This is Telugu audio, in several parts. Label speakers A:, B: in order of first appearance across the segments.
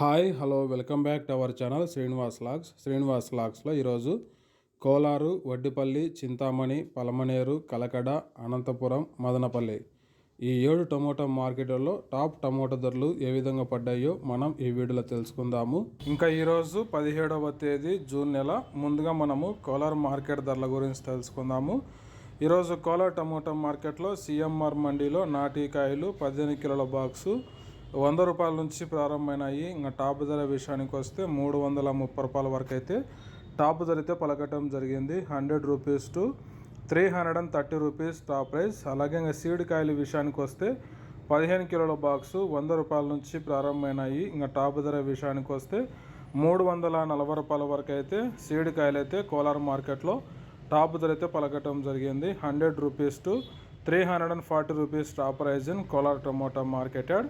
A: Hi hello welcome back to our channel Srinivas logs. Srinivas లాగ్స్లో ఈరోజు కోలారు వడ్డిపల్లి చింతామణి పలమనేరు కలకడ అనంతపురం మదనపల్లి ఈ ఏడు టమోటా మార్కెట్లలో టాప్ టమోటా ధరలు ఏ విధంగా పడ్డాయో మనం ఈ వీడియోలో తెలుసుకుందాము. ఇంకా ఈరోజు పదిహేడవ తేదీ జూన్ నెల. ముందుగా మనము కోలార్ మార్కెట్ ధరల గురించి తెలుసుకుందాము. ఈరోజు కోలార్ టమోటా మార్కెట్లో సిఎంఆర్ మండీలో నాటికాయలు పద్దెనిమిది కిలోల బాక్సు వంద రూపాయల నుంచి ప్రారంభమైనాయి. ఇంకా టాప్ ధర విషయానికి వస్తే మూడు వందల ముప్పై రూపాయల వరకు అయితే టాప్ ధర అయితే పలకటం జరిగింది. Hundred rupees to three hundred and thirty rupees top price. అలాగే ఇంకా సీడ్ కాయల విషయానికి వస్తే పదిహేను కిలోల బాక్సు వంద రూపాయల నుంచి ప్రారంభమైనాయి. ఇంకా టాప్ ధర విషయానికి వస్తే మూడు వందల నలభై రూపాయల వరకు అయితే సీడ్ కాయలు అయితే కోలార్ మార్కెట్లో టాప్ ధర అయితే పలకటం జరిగింది. Hundred rupees to three hundred and forty rupees top price in Kolar tomato market yard.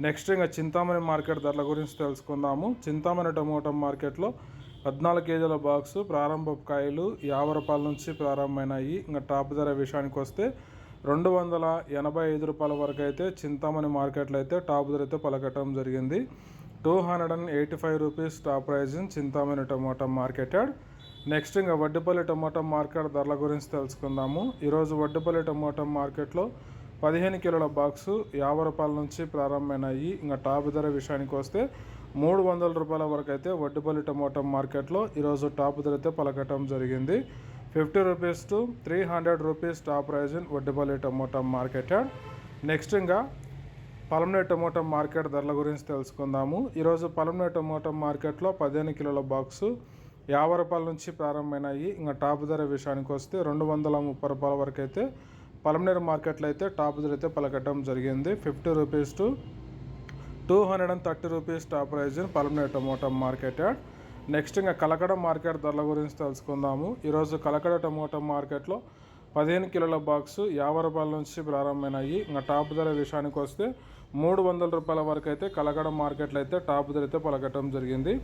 A: Next ఇంకా చింతామణి మార్కెట్ ధరల గురించి తెలుసుకుందాము. చింతామణి టమోటా మార్కెట్లో పద్నాలుగు కేజీల బాక్సు ప్రారంభ కాయలు యాభై రూపాయల నుంచి ప్రారంభమైనాయి. ఇంకా టాప్ ధర విషయానికి వస్తే రెండు వందల ఎనభై ఐదు రూపాయల వరకు అయితే చింతామణి మార్కెట్లో అయితే టాప్ ధర అయితే పలకటం జరిగింది. Two hundred and eighty five rupees top price in Chintamani tomato market yard. Next ఇంకా వడ్డిపల్లి టమోటా మార్కెట్ ధరల గురించి తెలుసుకుందాము. ఈరోజు వడ్డిపల్లి టమోటా మార్కెట్లో పదిహేను కిలోల బాక్సు యాభై రూపాయల నుంచి ప్రారంభమైనాయి. ఇంకా టాప్ ధర విషయానికి వస్తే మూడు వందల రూపాయల వరకు అయితే వడ్డుపల్లి టమోటా మార్కెట్లో ఈరోజు టాప్ ధర అయితే పలకటం జరిగింది. Fifty rupees to three hundred rupees top price in Vaddupalli tomato market. Next ఇంకా పలమనే టమోటా మార్కెట్ ధరల గురించి తెలుసుకుందాము. ఈరోజు పలమనే టమోటా మార్కెట్లో పదిహేను కిలోల బాక్సు యాభై రూపాయల నుంచి ప్రారంభమైనాయి. ఇంకా టాప్ ధర విషయానికి వస్తే రెండు వందల ముప్పై రూపాయల వరకు అయితే పలమనేరు మార్కెట్లో అయితే టాప్ ధర అయితే పలకటం జరిగింది. Fifty rupees to two hundred and thirty rupees top price in Palamaner tomato market next ఇంకా కలకడ మార్కెట్ ధరల గురించి తెలుసుకుందాము. ఈరోజు కలకడ టమోటా మార్కెట్లో పదిహేను కిలోల బాక్స్ యాభై రూపాయల నుంచి ప్రారంభమైనాయి. ఇంకా టాప్ ధర విషయానికి వస్తే మూడు వందల రూపాయల వరకు అయితే కలకడ మార్కెట్లో అయితే టాప్ ధర అయితే పలకటం జరిగింది.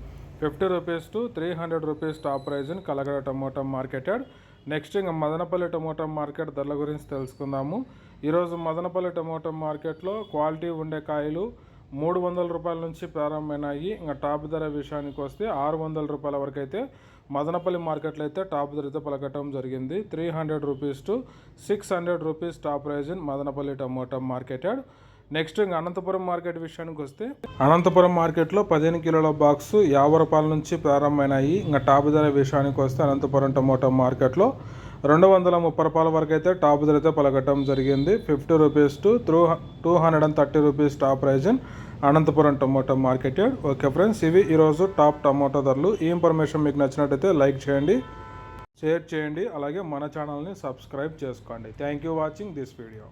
A: Fifty rupees to three hundred rupees top price in Kalakada tomato market yard next ఇంకా మదనపల్లి టమోటా మార్కెట్ ధరల గురించి తెలుసుకుందాము. ఈరోజు మదనపల్లి టమోటా మార్కెట్లో క్వాలిటీ ఉండే కాయలు మూడు వందల రూపాయల నుంచి ప్రారంభమైనాయి. ఇంకా టాప్ ధర విషయానికి వస్తే ఆరు వందల రూపాయల వరకు అయితే మదనపల్లి మార్కెట్లో అయితే టాప్ ధర అయితే పలకటం జరిగింది. Three hundred rupees to six hundred rupees top price in Madanapalle tomato market yard. Next ఇంకా అనంతపురం మార్కెట్ విషయానికి వస్తే అనంతపురం మార్కెట్లో పదిహేను కిలోల బాక్స్ యాభై రూపాయల నుంచి ప్రారంభమైనాయి. ఇంకా టాప్ ధర విషయానికి వస్తే అనంతపురం టమోటా మార్కెట్లో రెండు వందల ముప్పై రూపాయల వరకు అయితే టాప్ ధర అయితే పలకటం జరిగింది. Fifty rupees to through two hundred and thirty rupees top price in Anantapur tomato market okay friends ఇవి ఈరోజు టాప్ టమోటా ధరలు. ఈ ఇన్ఫర్మేషన్ మీకు నచ్చినట్టయితే లైక్ చేయండి షేర్ చేయండి అలాగే మన ఛానల్ని సబ్స్క్రైబ్ చేసుకోండి. Thank you watching this video.